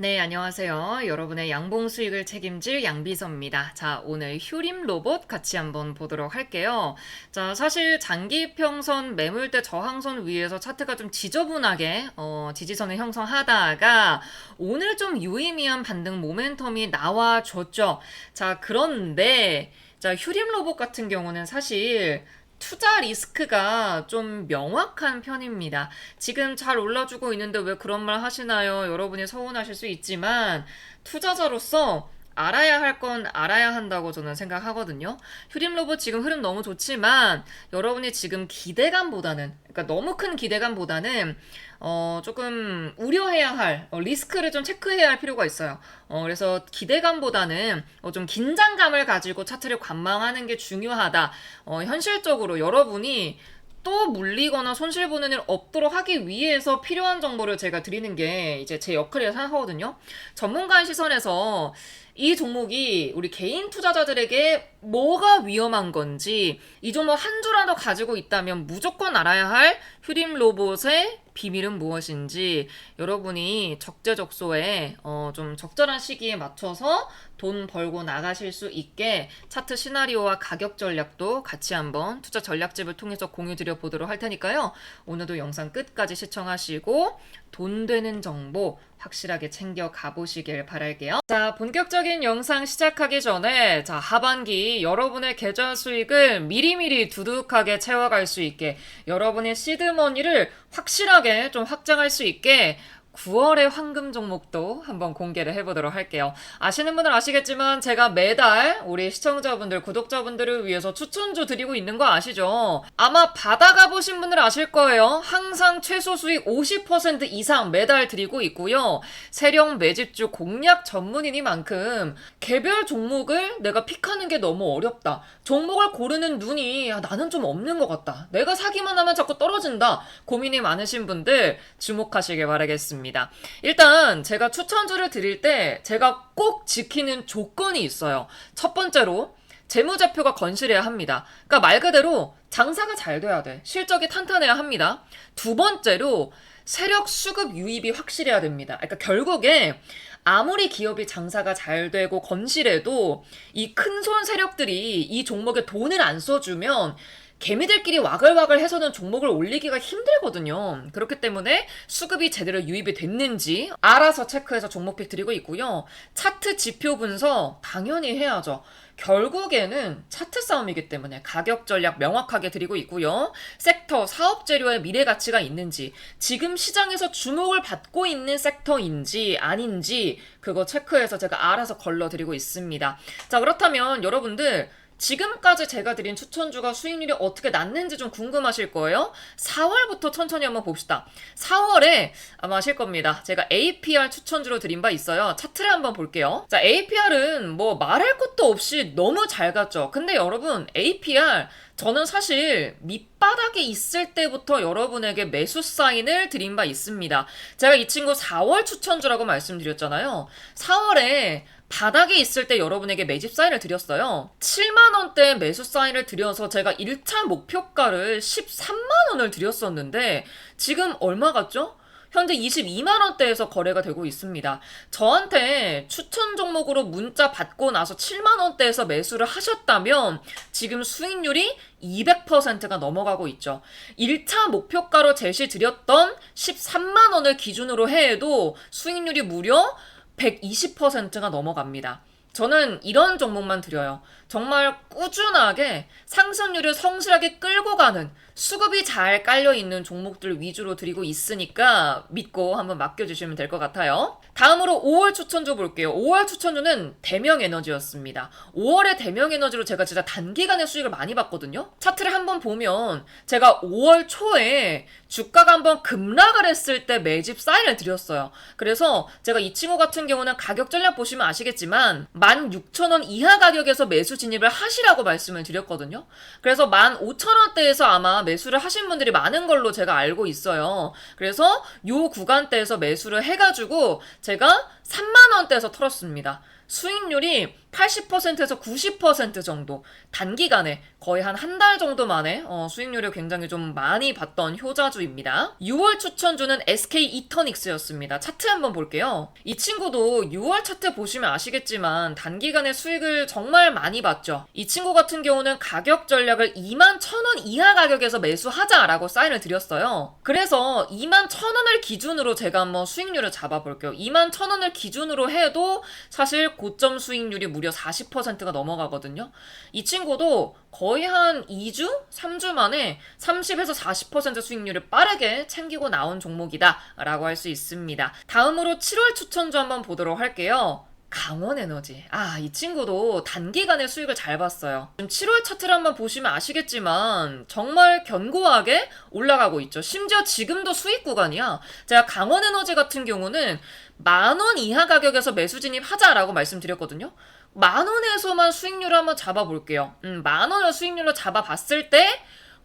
네, 안녕하세요. 여러분의 양봉 수익을 책임질 양비서입니다. 자, 오늘 휴림 로봇 같이 한번 보도록 할게요. 자, 사실 장기 평선 매물대 저항선 위에서 차트가 좀 지저분하게 어, 지지선을 형성하다가 오늘 좀 유의미한 반등 모멘텀이 나와줬죠. 자, 그런데 자, 휴림 로봇 같은 경우는 사실 투자 리스크가 좀 명확한 편입니다. 지금 잘 올라주고 있는데 왜 그런 말 하시나요? 여러분이 서운하실 수 있지만 투자자로서 알아야 할 건 알아야 한다고 저는 생각하거든요. 휴림 로봇 지금 흐름 너무 좋지만 여러분이 지금 기대감보다는 그러니까 너무 큰 기대감보다는 어 조금 우려해야 할 어, 리스크를 좀 체크해야 할 필요가 있어요. 어 그래서 기대감보다는 어, 좀 긴장감을 가지고 차트를 관망하는 게 중요하다. 어 현실적으로 여러분이 또 물리거나 손실 보는 일 없도록 하기 위해서 필요한 정보를 제가 드리는 게 이제 제 역할이라 생각하거든요. 전문가의 시선에서 이 종목이 우리 개인 투자자들에게 뭐가 위험한 건지 이 종목 한 주라도 가지고 있다면 무조건 알아야 할 휴림 로봇의 비밀은 무엇인지 여러분이 적재적소에 어, 좀 적절한 시기에 맞춰서 돈 벌고 나가실 수 있게 차트 시나리오와 가격 전략도 같이 한번 투자 전략집을 통해서 공유 드려 보도록 할 테니까요. 오늘도 영상 끝까지 시청하시고 돈 되는 정보 확실하게 챙겨 가보시길 바랄게요. 자, 본격적인 영상 시작하기 전에 자, 하반기 여러분의 계좌 수익을 미리미리 두둑하게 채워갈 수 있게 여러분의 시드머니를 확실하게 좀 확장할 수 있게 9월의 황금 종목도 한번 공개를 해보도록 할게요. 아시는 분들 아시겠지만 제가 매달 우리 시청자분들, 구독자분들을 위해서 추천주 드리고 있는 거 아시죠? 아마 받아가 보신 분들 아실 거예요. 항상 최소 수익 50% 이상 매달 드리고 있고요. 세령 매집주 공략 전문이니만큼 개별 종목을 내가 픽하는 게 너무 어렵다. 종목을 고르는 눈이 아, 나는 좀 없는 것 같다. 내가 사기만 하면 자꾸 떨어진다. 고민이 많으신 분들 주목하시길 바라겠습니다. 있습니다. 일단 제가 추천주를 드릴 때 제가 꼭 지키는 조건이 있어요. 첫 번째로 재무제표가 건실해야 합니다. 그러니까 말 그대로 장사가 잘 돼야 돼. 실적이 탄탄해야 합니다. 두 번째로 세력 수급 유입이 확실해야 됩니다. 그러니까 결국에 아무리 기업이 장사가 잘 되고 건실해도 이 큰 손 세력들이 이 종목에 돈을 안 써주면 개미들끼리 와글와글 해서는 종목을 올리기가 힘들거든요. 그렇기 때문에 수급이 제대로 유입이 됐는지 알아서 체크해서 종목픽 드리고 있고요. 차트 지표 분석 당연히 해야죠. 결국에는 차트 싸움이기 때문에 가격 전략 명확하게 드리고 있고요. 섹터, 사업 재료의 미래 가치가 있는지, 지금 시장에서 주목을 받고 있는 섹터인지 아닌지 그거 체크해서 제가 알아서 걸러 드리고 있습니다. 자, 그렇다면 여러분들 지금까지 제가 드린 추천주가 수익률이 어떻게 났는지 좀 궁금하실 거예요. 4월부터 천천히 한번 봅시다. 4월에 아마 아실 겁니다. 제가 APR 추천주로 드린 바 있어요. 차트를 한번 볼게요. 자, APR은 뭐 말할 것도 없이 너무 잘 갔죠. 근데 여러분, APR 저는 사실 밑바닥에 있을 때부터 여러분에게 매수 사인을 드린 바 있습니다. 제가 이 친구 4월 추천주라고 말씀드렸잖아요. 4월에 바닥에 있을 때 여러분에게 매집 사인을 드렸어요. 7만원대 매수 사인을 드려서 제가 1차 목표가를 13만원을 드렸었는데 지금 얼마 같죠? 현재 22만원대에서 거래가 되고 있습니다. 저한테 추천 종목으로 문자 받고 나서 7만원대에서 매수를 하셨다면 지금 수익률이 200%가 넘어가고 있죠. 1차 목표가로 제시 드렸던 13만원을 기준으로 해도 수익률이 무려 120%가 넘어갑니다. 저는 이런 종목만 드려요. 정말 꾸준하게 상승률을 성실하게 끌고 가는 수급이 잘 깔려 있는 종목들 위주로 드리고 있으니까 믿고 한번 맡겨주시면 될 것 같아요. 다음으로 5월 추천주 볼게요. 5월 추천주는 대명 에너지였습니다. 5월에 대명 에너지로 제가 진짜 단기간에 수익을 많이 봤거든요. 차트를 한번 보면 제가 5월 초에 주가가 한번 급락을 했을 때 매집 사인을 드렸어요. 그래서 제가 이 친구 같은 경우는 가격 전략 보시면 아시겠지만 16,000원 이하 가격에서 매수 진입을 하시라고 말씀을 드렸거든요. 그래서 15,000원대에서 아마 매수를 하신 분들이 많은 걸로 제가 알고 있어요. 그래서 요 구간대에서 매수를 해가지고 제가 3만원대에서 털었습니다. 수익률이 80%에서 90% 정도 단기간에 거의 한 한 달 정도 만에 어, 수익률을 굉장히 좀 많이 봤던 효자주입니다. 6월 추천주는 SK 이터닉스였습니다. 차트 한번 볼게요. 이 친구도 6월 차트 보시면 아시겠지만 단기간에 수익을 정말 많이 봤죠. 이 친구 같은 경우는 가격 전략을 2만 1,000원 이하 가격에서 매수하자라고 사인을 드렸어요. 그래서 2만 1,000원을 기준으로 제가 한번 수익률을 잡아볼게요. 2만 1,000원을 기준으로 해도 사실 고점 수익률이 무려 40%가 넘어가거든요. 이 친구도 거의 한 2주? 3주 만에 30에서 40% 수익률을 빠르게 챙기고 나온 종목이다 라고 할 수 있습니다. 다음으로 7월 추천주 한번 보도록 할게요. 강원 에너지. 아, 이 친구도 단기간에 수익을 잘 봤어요. 지금 7월 차트를 한번 보시면 아시겠지만 정말 견고하게 올라가고 있죠. 심지어 지금도 수익 구간이야. 제가 강원 에너지 같은 경우는 만 원 이하 가격에서 매수 진입하자라고 말씀드렸거든요. 만 원에서만 수익률을 한번 잡아볼게요. 음, 만 원을 수익률로 잡아봤을 때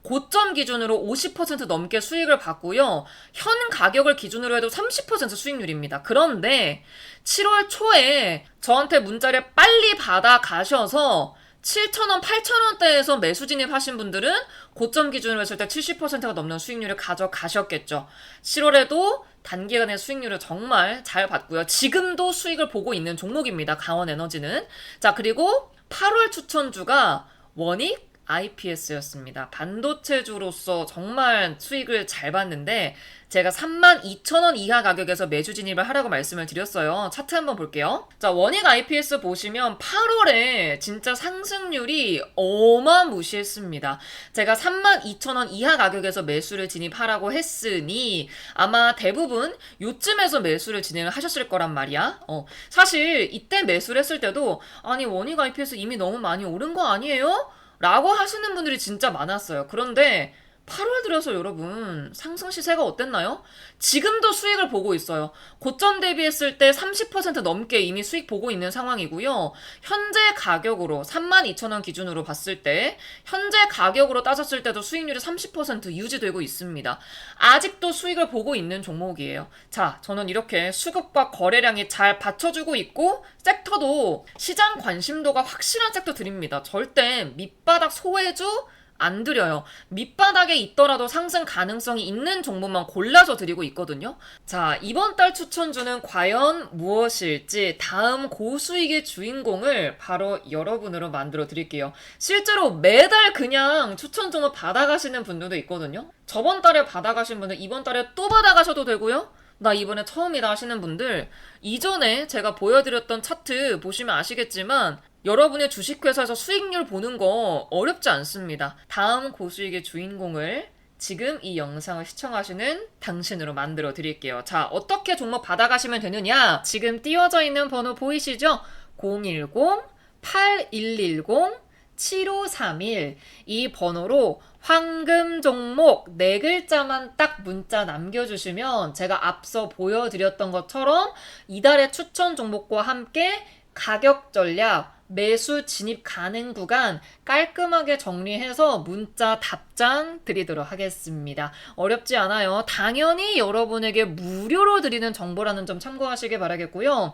고점 기준으로 50% 넘게 수익을 받고요. 현 가격을 기준으로 해도 30% 수익률입니다. 그런데 7월 초에 저한테 문자를 빨리 받아 가셔서 7,000원, 8,000원대에서 매수 진입하신 분들은 고점 기준으로 했을 때 70%가 넘는 수익률을 가져가셨겠죠. 7월에도 단기간의 수익률을 정말 잘 봤고요. 지금도 수익을 보고 있는 종목입니다. 강원 에너지는. 자, 그리고 8월 추천주가 원익 IPS였습니다. 반도체주로서 정말 수익을 잘 봤는데 제가 32,000원 이하 가격에서 매주 진입을 하라고 말씀을 드렸어요. 차트 한번 볼게요. 자, 원익 IPS 보시면 8월에 진짜 상승률이 어마무시했습니다. 제가 32,000원 이하 가격에서 매수를 진입하라고 했으니 아마 대부분 요쯤에서 매수를 진행을 하셨을 거란 말이야. 어, 사실 이때 매수를 했을 때도 아니 원익 IPS 이미 너무 많이 오른 거 아니에요? 라고 하시는 분들이 진짜 많았어요. 그런데 8월 들어서 여러분 상승 시세가 어땠나요? 지금도 수익을 보고 있어요. 고점 대비했을 때 30% 넘게 이미 수익 보고 있는 상황이고요. 현재 가격으로 32,000원 기준으로 봤을 때 현재 가격으로 따졌을 때도 수익률이 30% 유지되고 있습니다. 아직도 수익을 보고 있는 종목이에요. 자, 저는 이렇게 수급과 거래량이 잘 받쳐주고 있고 섹터도 시장 관심도가 확실한 섹터들입니다. 절대 밑바닥 소외주 안 드려요. 밑바닥에 있더라도 상승 가능성이 있는 정보만 골라서 드리고 있거든요. 자, 이번 달 추천주는 과연 무엇일지 다음 고수익의 주인공을 바로 여러분으로 만들어 드릴게요. 실제로 매달 그냥 추천 종목 받아가시는 분들도 있거든요. 저번 달에 받아가신 분들 이번 달에 또 받아가셔도 되고요. 나 이번에 처음이다 하시는 분들 이전에 제가 보여드렸던 차트 보시면 아시겠지만 여러분의 주식회사에서 수익률 보는 거 어렵지 않습니다. 다음 고수익의 주인공을 지금 이 영상을 시청하시는 당신으로 만들어 드릴게요. 자, 어떻게 종목 받아가시면 되느냐? 지금 띄워져 있는 번호 보이시죠? 010-8110-7531. 이 번호로 황금 종목 네 글자만 딱 문자 남겨주시면 제가 앞서 보여드렸던 것처럼 이달의 추천 종목과 함께 가격 전략, 매수 진입 가능 구간 깔끔하게 정리해서 문자 답장 드리도록 하겠습니다. 어렵지 않아요. 당연히 여러분에게 무료로 드리는 정보라는 점 참고하시길 바라겠고요.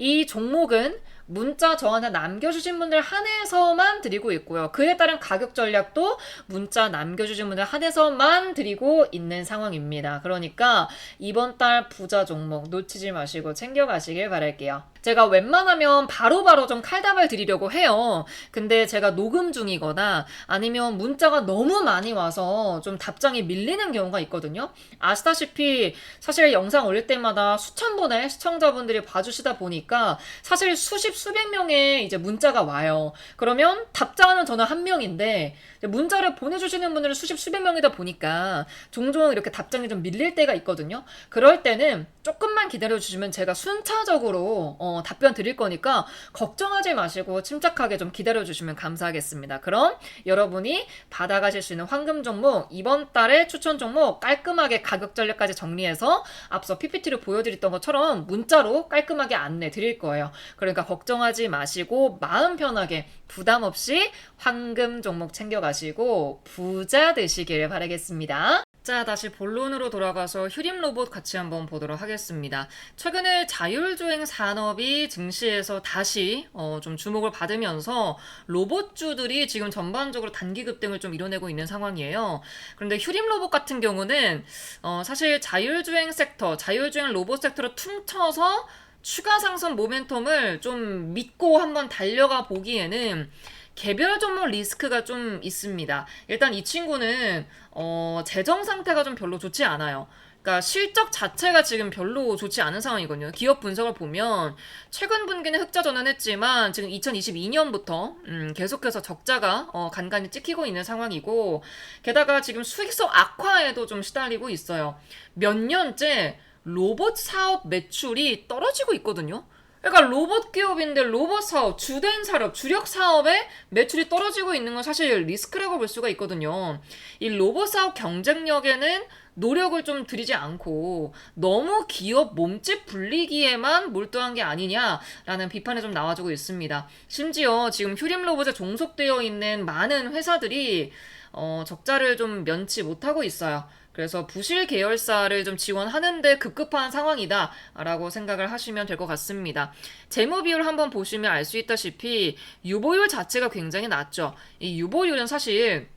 이 종목은 문자 저한테 남겨주신 분들 한해서만 드리고 있고요. 그에 따른 가격 전략도 문자 남겨주신 분들 한해서만 드리고 있는 상황입니다. 그러니까 이번 달 부자 종목 놓치지 마시고 챙겨가시길 바랄게요. 제가 웬만하면 바로바로 바로 좀 칼답을 드리려고 해요. 근데 제가 녹음 중이거나 아니면 문자가 너무 많이 와서 좀 답장이 밀리는 경우가 있거든요. 아시다시피 사실 영상 올릴 때마다 수천 번의 시청자분들이 봐주시다 보니까 사실 수십 수백 명의 이제 문자가 와요. 그러면 답장하는 저는 한 명인데 문자를 보내주시는 분들은 수십 수백 명이다 보니까 종종 이렇게 답장이 좀 밀릴 때가 있거든요. 그럴 때는 조금만 기다려주시면 제가 순차적으로 어, 답변 드릴 거니까 걱정하지 마시고 침착하게 좀 기다려주시면 감사하겠습니다. 그럼 여러분이 받아가실 수 있는 황금 종목 이번 달에 추천 종목 깔끔하게 가격 전략까지 정리해서 앞서 PPT를 보여드렸던 것처럼 문자로 깔끔하게 안내 드릴 거예요. 그러니까 걱정하지 마시고 마음 편하게 부담 없이 황금 종목 챙겨가시고 부자 되시길 바라겠습니다. 자, 다시 본론으로 돌아가서 휴림 로봇 같이 한번 보도록 하겠습니다. 최근에 자율주행 산업이 증시에서 다시 어, 좀 주목을 받으면서 로봇주들이 지금 전반적으로 단기 급등을 좀 이뤄내고 있는 상황이에요. 그런데 휴림 로봇 같은 경우는 어, 사실 자율주행 섹터, 자율주행 로봇 섹터로 퉁쳐서 추가 상승 모멘텀을 좀 믿고 한번 달려가 보기에는 개별 종목 리스크가 좀 있습니다. 일단 이 친구는 어, 재정 상태가 좀 별로 좋지 않아요. 그러니까 실적 자체가 지금 별로 좋지 않은 상황이거든요. 기업 분석을 보면 최근 분기는 흑자 전환했지만 지금 2022년부터 음, 계속해서 적자가 어, 간간히 찍히고 있는 상황이고 게다가 지금 수익성 악화에도 좀 시달리고 있어요. 몇 년째 로봇 사업 매출이 떨어지고 있거든요. 그러니까 로봇 기업인데 로봇 사업, 주된 사업, 주력 사업에 매출이 떨어지고 있는 건 사실 리스크라고 볼 수가 있거든요. 이 로봇 사업 경쟁력에는 노력을 좀 들이지 않고 너무 기업 몸집 불리기에만 몰두한 게 아니냐라는 비판이 좀 나와주고 있습니다. 심지어 지금 휴림 로봇에 종속되어 있는 많은 회사들이 어, 적자를 좀 면치 못하고 있어요. 그래서 부실 계열사를 좀 지원하는데 급급한 상황이다라고 생각을 하시면 될 것 같습니다. 재무 비율 한번 보시면 알 수 있다시피 유보율 자체가 굉장히 낮죠. 이 유보율은 사실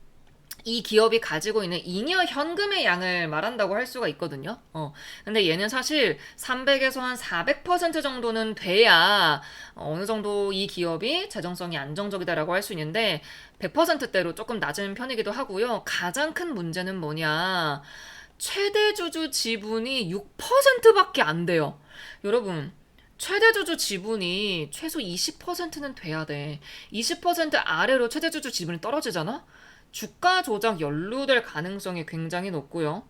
이 기업이 가지고 있는 잉여 현금의 양을 말한다고 할 수가 있거든요. 어. 근데 얘는 사실 300에서 한 400% 정도는 돼야 어느 정도 이 기업이 재정성이 안정적이다라고 할 수 있는데 100%대로 조금 낮은 편이기도 하고요. 가장 큰 문제는 뭐냐? 최대 주주 지분이 6%밖에 안 돼요. 여러분, 최대 주주 지분이 최소 20%는 돼야 돼. 20% 아래로 최대 주주 지분이 떨어지잖아? 주가 조작 연루될 가능성이 굉장히 높고요.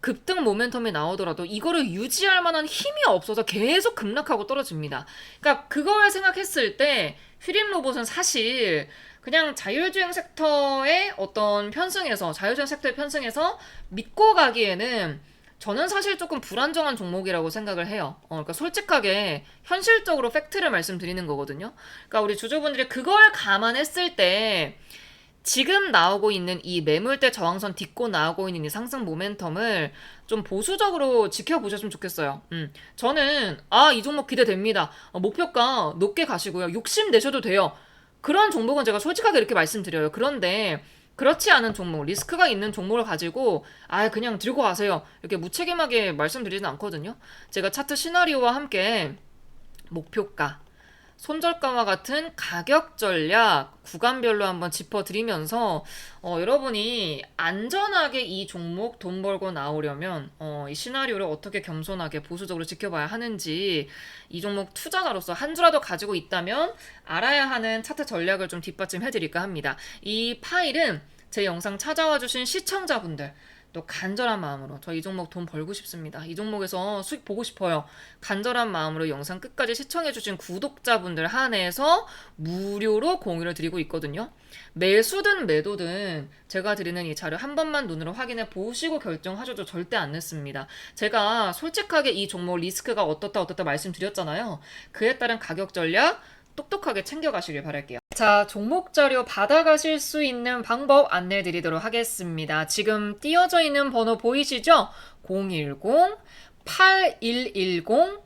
급등 모멘텀이 나오더라도 이거를 유지할 만한 힘이 없어서 계속 급락하고 떨어집니다. 그러니까 그걸 생각했을 때 휘림 로봇은 사실 그냥 자율주행 섹터의 어떤 편승에서 자율주행 섹터의 편승에서 믿고 가기에는 저는 사실 조금 불안정한 종목이라고 생각을 해요. 어, 그러니까 솔직하게 현실적으로 팩트를 말씀드리는 거거든요. 그러니까 우리 주주분들이 그걸 감안했을 때 지금 나오고 있는 이 매물대 저항선 딛고 나오고 있는 이 상승 모멘텀을 좀 보수적으로 지켜보셨으면 좋겠어요. 음, 저는 아 이 종목 기대됩니다. 어, 목표가 높게 가시고요. 욕심 내셔도 돼요. 그런 종목은 제가 솔직하게 이렇게 말씀드려요. 그런데 그렇지 않은 종목, 리스크가 있는 종목을 가지고 아 그냥 들고 가세요. 이렇게 무책임하게 말씀드리진 않거든요. 제가 차트 시나리오와 함께 목표가 손절가와 같은 가격 전략 구간별로 한번 짚어드리면서 어, 여러분이 안전하게 이 종목 돈 벌고 나오려면 어, 이 시나리오를 어떻게 겸손하게 보수적으로 지켜봐야 하는지 이 종목 투자자로서 한 주라도 가지고 있다면 알아야 하는 차트 전략을 좀 뒷받침해드릴까 합니다. 이 파일은 제 영상 찾아와 주신 시청자분들 또 간절한 마음으로 저 이 종목 돈 벌고 싶습니다. 이 종목에서 수익 보고 싶어요. 간절한 마음으로 영상 끝까지 시청해주신 구독자분들 한해서 무료로 공유를 드리고 있거든요. 매수든 매도든 제가 드리는 이 자료 한 번만 눈으로 확인해 보시고 결정하셔도 절대 안 늦습니다. 제가 솔직하게 이 종목 리스크가 어떻다 어떻다 말씀드렸잖아요. 그에 따른 가격 전략 똑똑하게 챙겨가시길 바랄게요. 자, 종목 자료 받아가실 수 있는 방법 안내 드리도록 하겠습니다. 지금 띄어져 있는 번호 보이시죠? 010 8110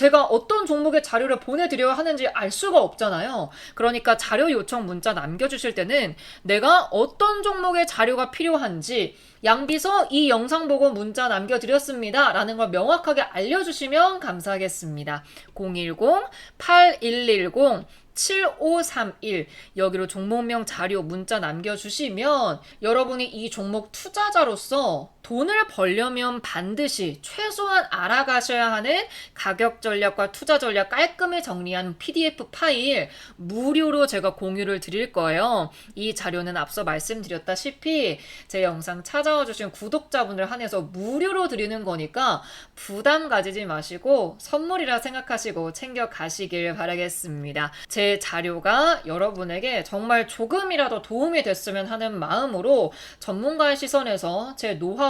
제가 어떤 종목의 자료를 보내드려야 하는지 알 수가 없잖아요. 그러니까 자료 요청 문자 남겨주실 때는 내가 어떤 종목의 자료가 필요한지 양비서 이 영상 보고 문자 남겨드렸습니다. 라는 걸 명확하게 알려주시면 감사하겠습니다. 010-8110 7531 여기로 종목명 자료 문자 남겨주시면 여러분이 이 종목 투자자로서 돈을 벌려면 반드시 최소한 알아가셔야 하는 가격 전략과 투자 전략 깔끔히 정리한 PDF 파일 무료로 제가 공유를 드릴 거예요. 이 자료는 앞서 말씀드렸다시피 제 영상 찾아와 주신 구독자분들 한해서 무료로 드리는 거니까 부담 가지지 마시고 선물이라 생각하시고 챙겨 가시길 바라겠습니다. 제 자료가 여러분에게 정말 조금이라도 도움이 됐으면 하는 마음으로 전문가의 시선에서 제 노하우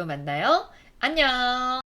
또 만나요. 안녕!